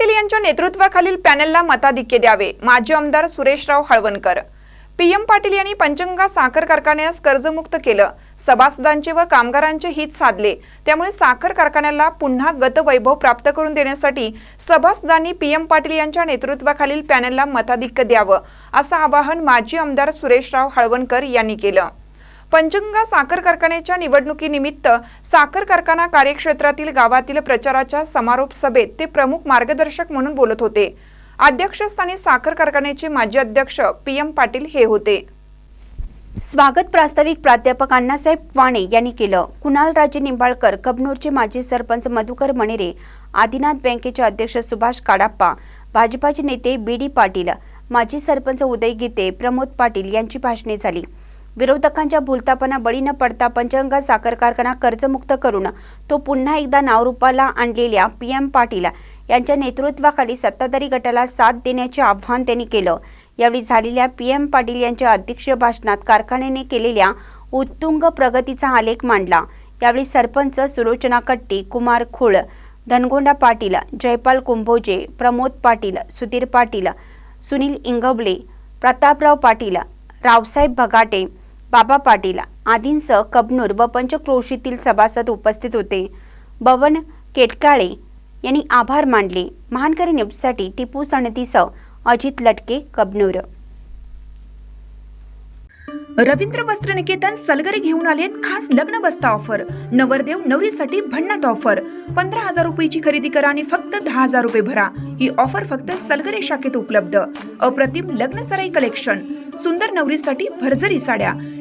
पाटील यांच्या नेतृत्वाखालील पॅनलला मताधिक्य द्यावे माजी आमदार सुरेशराव हळवणकर. पीएम पाटील यांनी पंचगंगा साखर कारखान्यास कर्जमुक्त केलं. सभासदांचे व कामगारांचे हित साधले. त्यामुळे साखर कारखान्याला पुन्हा गतवैभव प्राप्त करून देण्यासाठी सभासदांनी पीएम पाटील यांच्या नेतृत्वाखालील पॅनलला मताधिक्य द्यावं असं आवाहन माजी आमदार सुरेशराव हळवणकर यांनी केलं. पंचगंगा साखर कारखान्याच्या निवडणुकीनिमित्त साखर कारखाना कार्यक्षेत्रातील गावातील प्रचाराच्या समारोप सभेत ते प्रमुख मार्गदर्शक म्हणून बोलत होते. अध्यक्षस्थानी साखर कारखान्याचे माजी अध्यक्ष पी एम पाटील हे होते. स्वागत प्रास्ताविक प्राध्यापक अण्णासाहेब वाणे यांनी केलं. कुणाल राजे निंबाळकर कबनूरचे माजी सरपंच मधुकर मणेरे आदिनाथ बँकेचे अध्यक्ष सुभाष काडाप्पा भाजपाचे नेते बी डी पाटील माजी सरपंच उदय गीते प्रमोद पाटील यांची भाषणे झाली. विरोधकांच्या भूलतापणा बळी न पडता पंचगंगा साखर कारखाना कर्जमुक्त करून तो पुन्हा एकदा नावरूपाला आणलेल्या पी एम पाटील यांच्या नेतृत्वाखाली सत्ताधारी गटाला साथ देण्याचे आव्हान त्यांनी केलं. यावेळी झालेल्या पी एम पाटील यांच्या अध्यक्षीय भाषणात कारखान्याने केलेल्या उत्तुंग प्रगतीचा आलेख मांडला. यावेळी सरपंच सुलोचना कट्टी कुमार खुळ धनगोंडा पाटील जयपाल कुंभोजे प्रमोद पाटील सुधीर पाटील सुनील इंगवले प्रतापराव पाटील रावसाहेब भगाटे बाबा पाटील आदींसह कबनूर व पंचक्रोशीतील सभासद उपस्थित होते. बवन केटकाळे यांनी आभार मानले. महानकरी न्यूजसाठी टिपू सणतीसह अजित लटके कबनूर. रवींद्र वस्त्र निकेतन सलगरे घेऊन आलेत खास लग्न बस्ता ऑफर. नवरदेव नवरीसाठी भन्नाट ऑफर. पंधरा हजार रुपयाची खरेदी करा आणि फक्त दहा हजार रुपये भरा. ही ऑफर फक्त सलगरे शाखेत उपलब्ध. अप्रतिम लग्न सराई कलेक्शन. सुंदर नवरीसाठी भरजरी साड्या.